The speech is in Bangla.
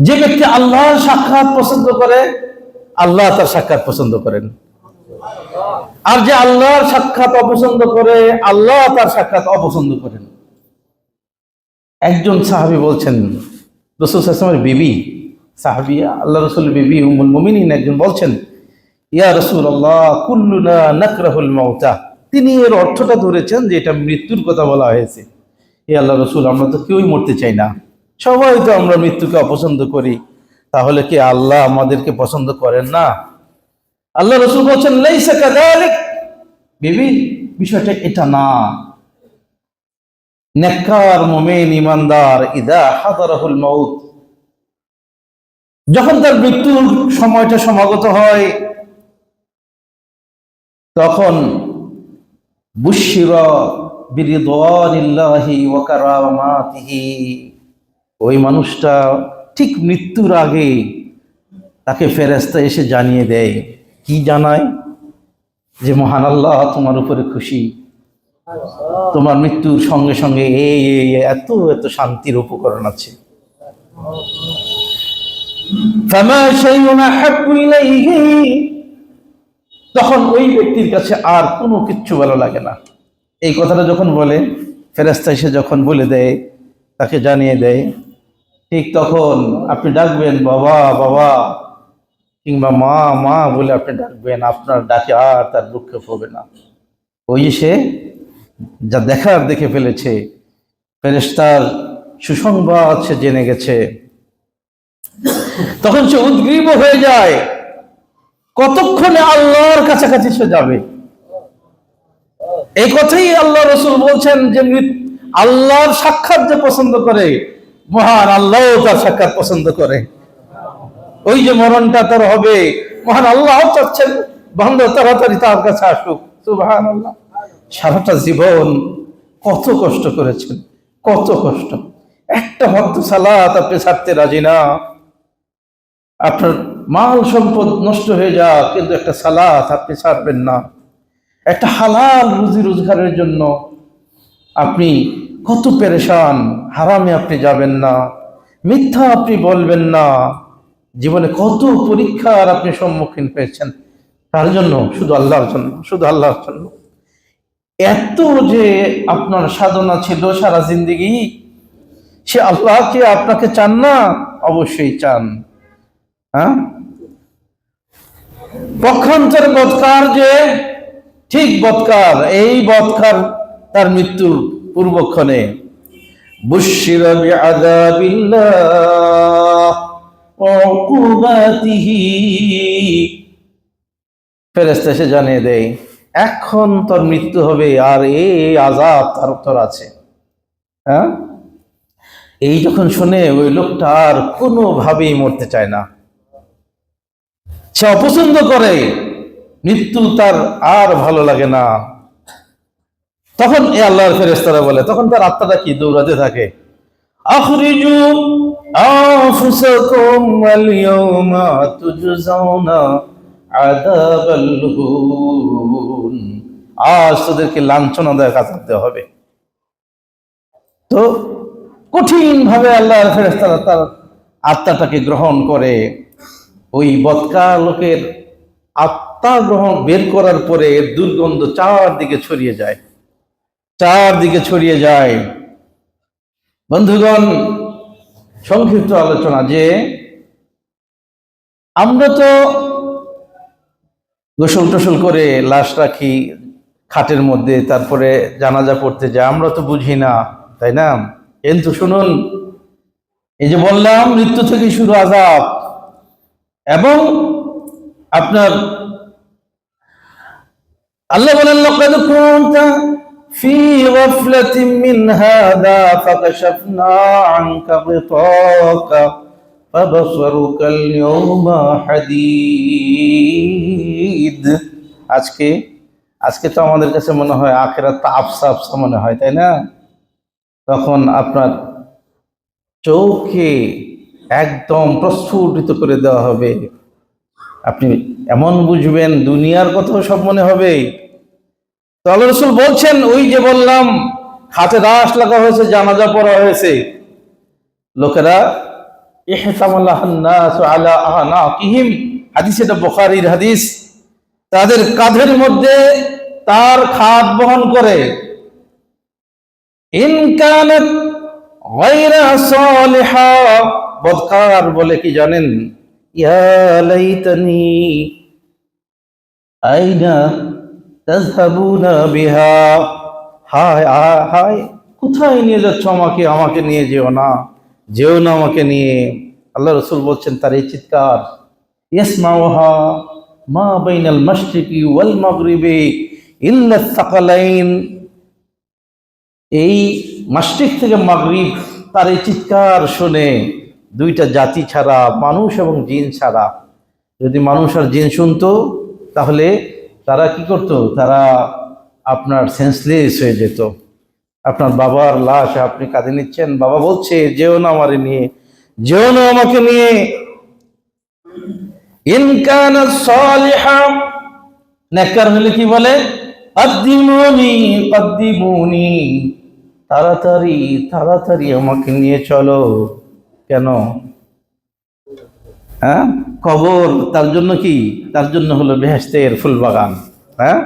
যে ব্যক্তি আল্লাহর সাক্ষাৎ পছন্দ করে, আল্লাহ তার সাক্ষাৎ পছন্দ করেন। আর যে আল্লাহর সাক্ষাৎ অপছন্দ করে, আল্লাহ তার সাক্ষাৎ অপছন্দ করেন। একজন সাহাবি বলছেন, রসুল আসলামের বিবি, সাহাবিয়া আল্লাহ রসুল বিবি উমুল মুমিনিন একজন বলছেন, ইয়া রসুল আল্লাহ কুল্লুনা নাকরাহুল মাউতা। তিনি এর অর্থটা ধরেছেন যে এটা মৃত্যুর কথা বলা হয়েছে। এ আল্লাহ রসুল, আমরা তো কেউই মরতে চাই না। সবাই তো আমরা মৃত্যুকে অপছন্দ করি, তাহলে কি আল্লাহ আমাদেরকে পছন্দ করেন না? আল্লাহ রসুল বলছেন বিষয়টা এটা না। নেককার মুমিন ইমানদার, ইদা মাউত। যখন তার মৃত্যুর সময়টা সমাগত হয়, তখন বুশিরা বিরিদানিল্লাহি ওয়া কারামাতিহি। ওই মানুষটা ঠিক মৃত্যুর আগে তাকে ফেরেস্তা এসে জানিয়ে দেয়। কি জানায়? যে, মহান আল্লাহ, তোমার উপরে খুশি। তোমার মৃত্যুর সঙ্গে সঙ্গে এই এত এত শান্তির উপকরণ আছে। তখন ওই ব্যক্তির কাছে আর কোনো কিচ্ছু ভালো লাগে না। এই কথাটা যখন বলে ফেরাস্তা এসে যখন বলে দেয়, তাকে জানিয়ে দেয় ঠিক তখন আপনি ডাকবেন, বাবা বাবা। কিংবা, মা মা, বলে আপনি ডাকবেন, আপনার ডাকে আর তার দুঃখে হবে না। ওই সে যা দেখার দেখে ফেলেছে ফেরেস্তার সুসংবাদ সে জেনে গেছে। তখন সে উদ্গ্রীব হয়ে যায়। কতক্ষণে আল্লাহর কাছাকাছি সে যাবে? এই কথাই আল্লাহ রসুল বলছেন যে, আল্লাহর সাক্ষাৎ যে পছন্দ করে মহান আল্লাহ তার সাক্ষাৎ পছন্দ করে। ওই যে মরণটা তার হবে, মহান আল্লাহ চাচ্ছেন বন্ধ তাড়াতাড়ি তার কাছে আসুক। সুবহান আল্লাহ সারাটা জীবন কত কষ্ট করেছেন, কত কষ্ট। একটা ভক্ত সালাত আপনি ছাড়তে রাজি না। আপনার মাল সম্পদ নষ্ট হয়ে যাক, কিন্তু একটা সালাত আপনি ছাড়বেন না। একটা হালাল রুজি রোজগারের জন্য আপনি কত পেরেশান, হারামে আপনি যাবেন না, মিথ্যা আপনি বলবেন না। জীবনে কত পরীক্ষার আপনি সম্মুখীন হয়েছেন, তার জন্য, শুধু আল্লাহর জন্য, শুধু আল্লাহর জন্য। এত যে আপনার সাধনা ছিল সারা জিন্দিগি, সে আল্লাহকে আপনাকে চান না? অবশ্যই চান। হ্যাঁ? পক্ষান্তর বৎকার যে, ঠিক বৎকার, এই বৎকার তার মৃত্যুর পূর্বক্ষণে বুশির ফেরেশতা এসে জানিয়ে দেয়, এখন তোর মৃত্যু হবে আর এই আযাব তার উত্তর আছে। হ্যাঁ? এই যখন শুনে ওই লোকটা আর কোনোভাবেই মরতে চায় না। সে অপছন্দ করে, মৃত্যু তার আর ভালো লাগে না। তখন এ আল্লাহর ফেরেস্তারা বলে, তখন তার আত্মাটা কি? দৌড়াতে থাকে। আখরিজু আনফুসাকুম ওয়াল ইয়াওমা তুজজাউনা আযাবাল হুন। আজ তোদেরকে লাঞ্ছনা দেওয়া কাজ হবে। তো কঠিন ভাবে আল্লাহর ফেরেস্তারা তার আত্মাটাকে গ্রহণ করে। ওই বৎকার লোকের আত্মা গ্রহণ বের করার পরে দুর্গন্ধ চারদিকে ছড়িয়ে যায়। চারদিকে ছড়িয়ে যায়। বন্ধুগণ, সংক্ষিপ্ত আলোচনা যে আমরা তো গোসল টোসল করে লাশ রাখি খাটের মধ্যে, তারপরে জানাজা পড়তে যায় আমরা তো বুঝি না, তাই না? কিন্তু শুনুন, এই যে বললাম, মৃত্যু থেকে শুরু আজাব এবং আপনার, আল্লাহ বলেন লোকের কোনটা في غفلة من هذا فكشفنا عنك غطاءك فبصرك اليوم حديد আজকে আজকে তো আমাদের কাছে মনে হয় আখেরাত তো আফসা আফসা মনে হয় তাই না তখন আপনার চোখে একদম প্রস্ফুটিত করে দেওয়া হবে আপনি এমন বুঝবেন দুনিয়ার কথাও সব মনে হবে তো আল্লাহ রসুল বলছেন, ওই যে বললাম, হাতে রাস লাগা হয়েছে, জানাজা পড়া হয়েছে। লোকেরা হাদিস এটা বুখারীর হাদিস। তাদের কাঁধের মধ্যে তার খাদ বহন করে। বদকার বলে কি জানেন? ইয়া আইনা তাযহাবুনা বিহা। হায় হায় কোথায় নিয়ে যাচ্ছ আমাকে? আমাকে নিয়ে যেও না যেও না আমাকে নিয়ে। আল্লাহ রসুল বলছেন, তার এই চিৎকার, ইয়াসমাউহা মা বাইনাল মাশরিকি ওয়াল মাগরিবি ইল্লা সাকালাইন। এই মাসরিক থেকে মাগরিব, তার এই চিৎকার শুনে দুইটা জাতি ছাড়া, মানুষ এবং জিন ছাড়া, যদি মানুষ আর জিন শুনতো, তাহলে তারা কি করত? তারা আপনার সেন্সলেস হয়ে যেত। আপনার বাবার লাশ আপনি কাঁধে নিচ্ছেন, বাবা বলছে, যেও না আমারে নিয়ে, যেও না আমাকে নিয়ে। ইনকান হলে কি বলে? তাড়াতাড়ি তাড়াতাড়ি আমাকে নিয়ে চলো। কেন? হ্যাঁ? কবর তার জন্য কি? তার জন্য হলো বেহেস্তের ফুলবাগান হ্যাঁ?